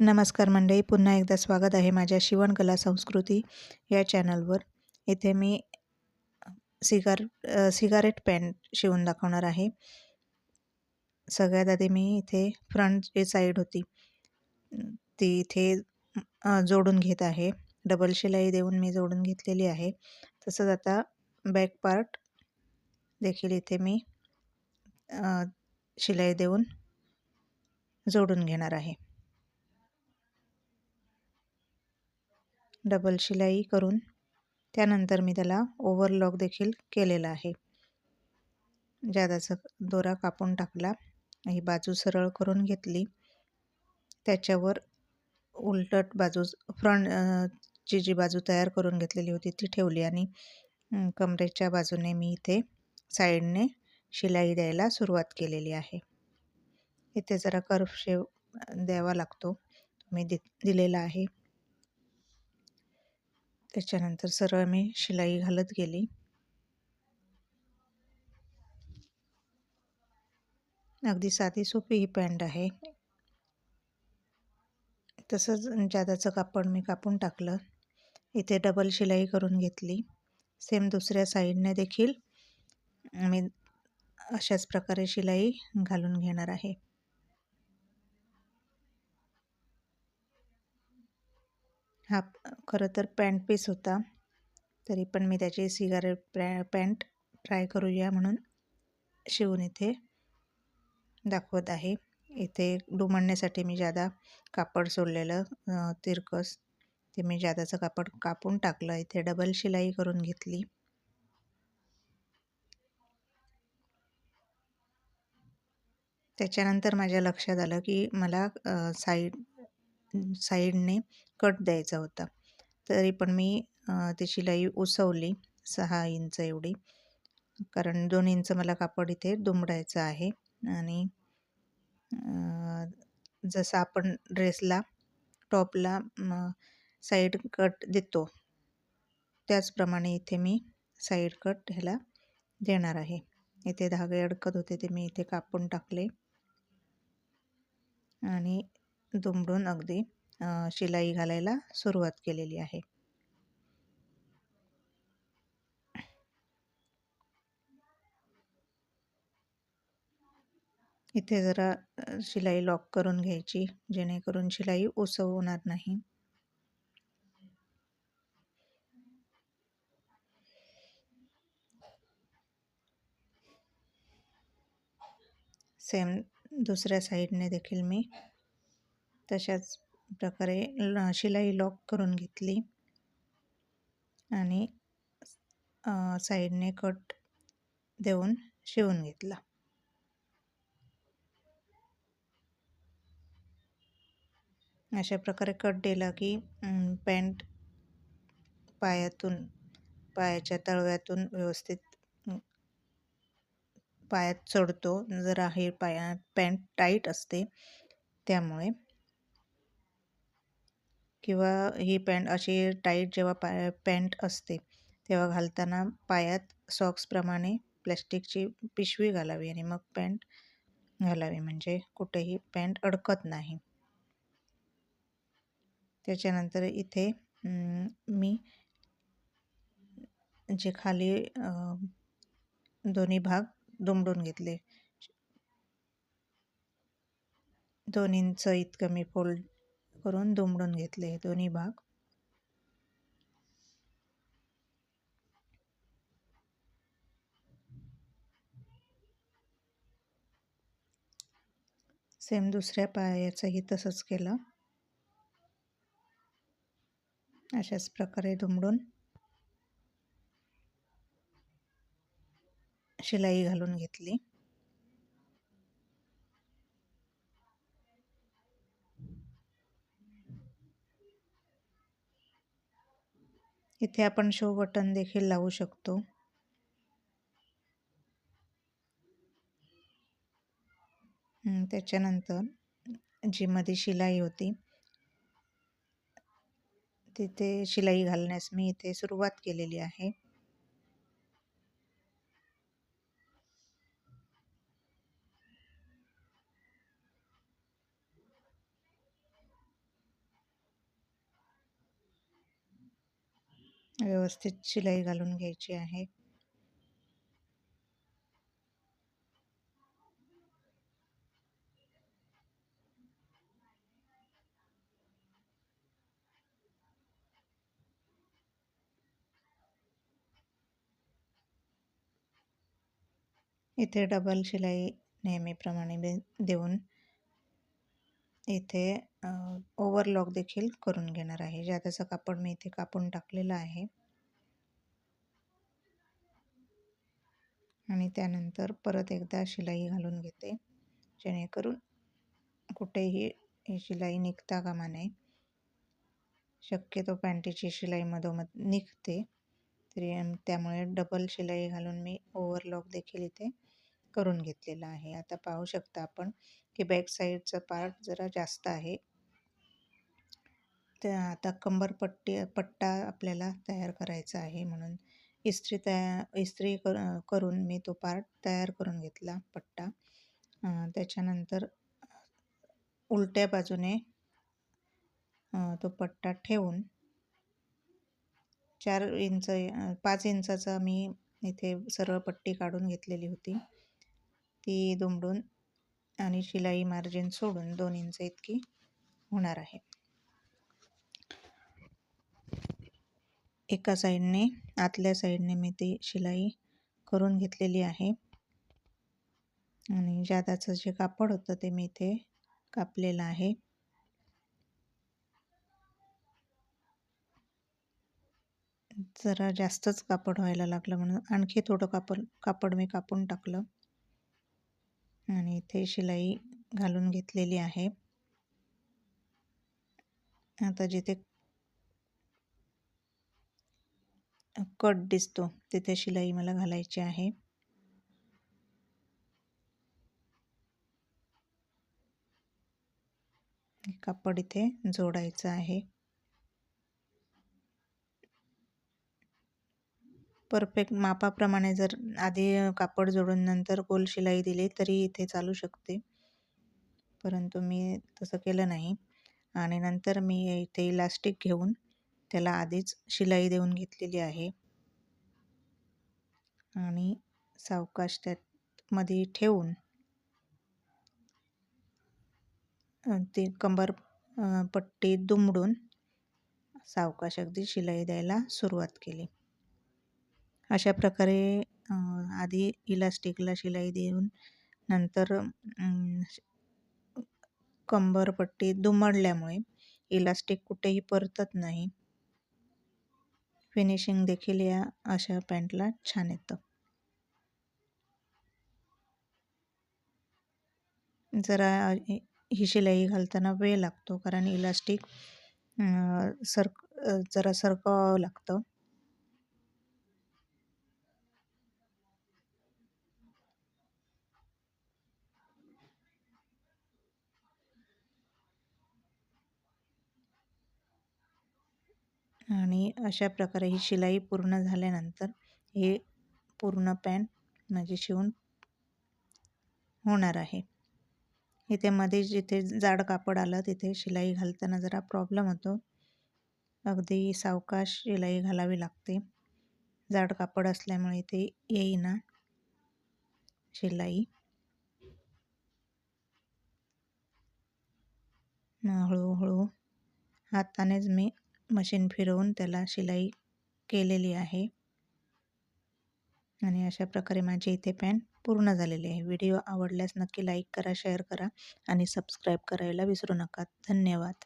नमस्कार मंडळी पुन्हा एकदा स्वागत आहे माझ्या शिवणकला संस्कृती या चॅनलवर. इथे मी सिगार सिगारेट पॅन्ट शिवून दाखवणार आहे. सगळ्यात आधी मी इथे फ्रंट जी साईड होती ती इथे जोडून घेत आहे. डबल शिलाई देऊन मी जोडून घेतलेली आहे. तसंच आता बॅक पार्ट देखील इथे मी शिलाई देऊन जोडून घेणार आहे. डबल शिलाई करून त्यानंतर मी त्याला ओव्हरलॉक देखील केलेला आहे. जादाचा दोरा कापून टाकला. ही बाजू सरळ करून घेतली. त्याच्यावर उलटट बाजू फ्रंट ची जी बाजू तयार करून घेतलेली होती ती ठेवली आणि कमरेच्या बाजूने मी इथे साईडने शिलाई द्यायला सुरुवात केलेली आहे. इथे जरा कर्फ शेव द्यावा लागतो. मी दि दिलेला आहे. त्याच्यानंतर सरळ मी शिलाई घालत गेली. अगदी साधी सोपी ही पॅन्ट आहे. तसंच जादाचं कापड मी कापून टाकलं. इथे डबल शिलाई करून घेतली. सेम दुसऱ्या साईडने देखील मी अशाच प्रकारे शिलाई घालून घेणार आहे. हा खरं तर पॅन्ट पीस होता. तरी पण मी त्याची सिगारेट पॅ पॅन्ट ट्राय करूया म्हणून शिवून इथे दाखवत आहे. इथे डुमडण्यासाठी मी जादा कापड सोडलेलं तिरकस ते मी जादाचं कापड कापून टाकलं. इथे डबल शिलाई करून घेतली. त्याच्यानंतर माझ्या लक्षात आलं की मला साईड साईडने कट द्यायचा होता. तरी पण मी ती शिलाई उसवली सहा इंच एवढी. कारण दोन इंच मला कापड इथे दुमडायचं आहे आणि जसं आपण ड्रेसला टॉपला साईड कट देतो. त्याचप्रमाणे इथे मी साईड कट ह्याला देणार आहे. इथे धागे अडकत होते ते मी इथे कापून टाकले. आणि दुमडून अगदी शिलाई घालायला सुरुवात केलेली आहे. इथे जरा शिलाई लॉक करून घ्यायची जेणेकरून शिलाई उसवणार नाही. सेम दुसऱ्या साईडने देखील मी तशाच प्रकारे शिलाई लॉक करून घेतली. आणि साईडने कट देऊन शिवून घेतला. अशा प्रकारे कट दिला की पॅन्ट पायातून पायाच्या तळव्यातून व्यवस्थित पायात चढतो. जर हे पाया पॅन्ट टाईट असते त्यामुळे किंवा ही पॅन्ट अशी टाईट जेव्हा पाय पॅन्ट असते तेव्हा घालताना पायात सॉक्सप्रमाणे प्लॅस्टिकची पिशवी घालावी आणि मग पॅन्ट घालावी. म्हणजे कुठेही पॅन्ट अडकत नाही. त्याच्यानंतर इथे मी जे खाली दोन्ही भाग दुमडून घेतले. दोन इंच इतकं मी फोल्ड करून दुमडून घेतले दोन्ही भाग. सेम दुसऱ्या पायाचंही तसंच केलं. अशाच प्रकारे दुमडून शिलाई घालून घेतली. इथे आपण शो बटन देखील लावू शकतो. त्याच्यानंतर जी मध्ये शिलाई होती तिथे शिलाई घालण्यास मी इथे सुरुवात केलेली आहे. व्यवस्थित शिलाई घालून घ्यायची आहे. इथे डबल शिलाई नेहमीप्रमाणे देऊन इथे ओवरलॉक देखील करून घेणार आहे. ज्याचं कापड मी इथे कापून टाकलेलं आहे. आणि त्यानंतर परत एकदा शिलाई घालून घेते. जेणेकरून कुठेही ही शिलाई निघता कामा नये. शक्यतो पॅन्टीची शिलाई मधोमध निघते. तरी त्यामुळे डबल शिलाई घालून मी ओव्हरलॉक देखील इथे करून घेतलेला आहे. आता पाहू शकता आपण की बॅक साईडचा पार्ट जरा जास्त आहे. तर आता कंबरपट्टी पट्टा आपल्याला तयार करायचा आहे म्हणून. इस्त्री तया इस्त्री कर करून मी तो पार्ट तयार करून घेतला पट्टा. त्याच्यानंतर उलट्या बाजूने तो पट्टा ठेवून चार इंच पाच इंचाचा मी इथे सरळ पट्टी काढून घेतलेली होती. ती दुमडून आणि शिलाई मार्जिन सोडून दोन इंच इतकी होणार आहे. एका साईडने आतल्या साईडने मी ती शिलाई करून घेतलेली आहे. आणि जादाचं जे कापड होतं ते मी इथे कापलेलं आहे. जरा जास्तच कापड व्हायला लागलं म्हणून आणखी थोडं कापड कापड मी कापून टाकलं. आणि इथे शिलाई घालून घेतलेली आहे. आता जिथे कट दिसतो तिथे शिलाई मला घालायची आहे. कापड इथे जोडायचं आहे. परफेक्ट मापाप्रमाणे जर आधी कापड जोडून नंतर गोल शिलाई दिली तरी इथे चालू शकते. परंतु मी तसं केलं नाही. आणि नंतर मी इथे इलास्टिक घेऊन त्याला आधीच शिलाई देऊन घेतलेली आहे. आणि सावकाश त्यामध्ये ठेवून ती कंबर पट्टी दुमडून सावकाश अगदी शिलाई द्यायला सुरुवात केली. अशा प्रकारे आधी इलास्टिकला शिलाई देऊन नंतर कंबरपट्टी दुमडल्यामुळे इलास्टिक कुठेही परतत नाही. फिनिशिंग देखील या अशा पॅन्टला छान येतं. जरा ही शिलाई घालताना वेळ लागतो कारण इलास्टिक सर जरा सरकावं लागतं. आणि अशा प्रकारे ही शिलाई पूर्ण झाल्यानंतर हे पूर्ण पॅन्ट माझी शिवून होणार आहे. इथे मध्ये जिथे जाड कापड आलं तिथे शिलाई घालताना जरा प्रॉब्लेम होतो. अगदी सावकाश शिलाई घालावी लागते. जाड कापड असल्यामुळे ते येईना शिलाई. हळूहळू हातानेच मी मशीन फिरवून त्याला शिलाई केलेली आहे. आणि अशा प्रकारे माझी इथे पॅन पूर्ण झालेली आहे. व्हिडिओ आवडल्यास नक्की लाईक करा शेअर करा आणि सबस्क्राईब करायला विसरू नका. धन्यवाद.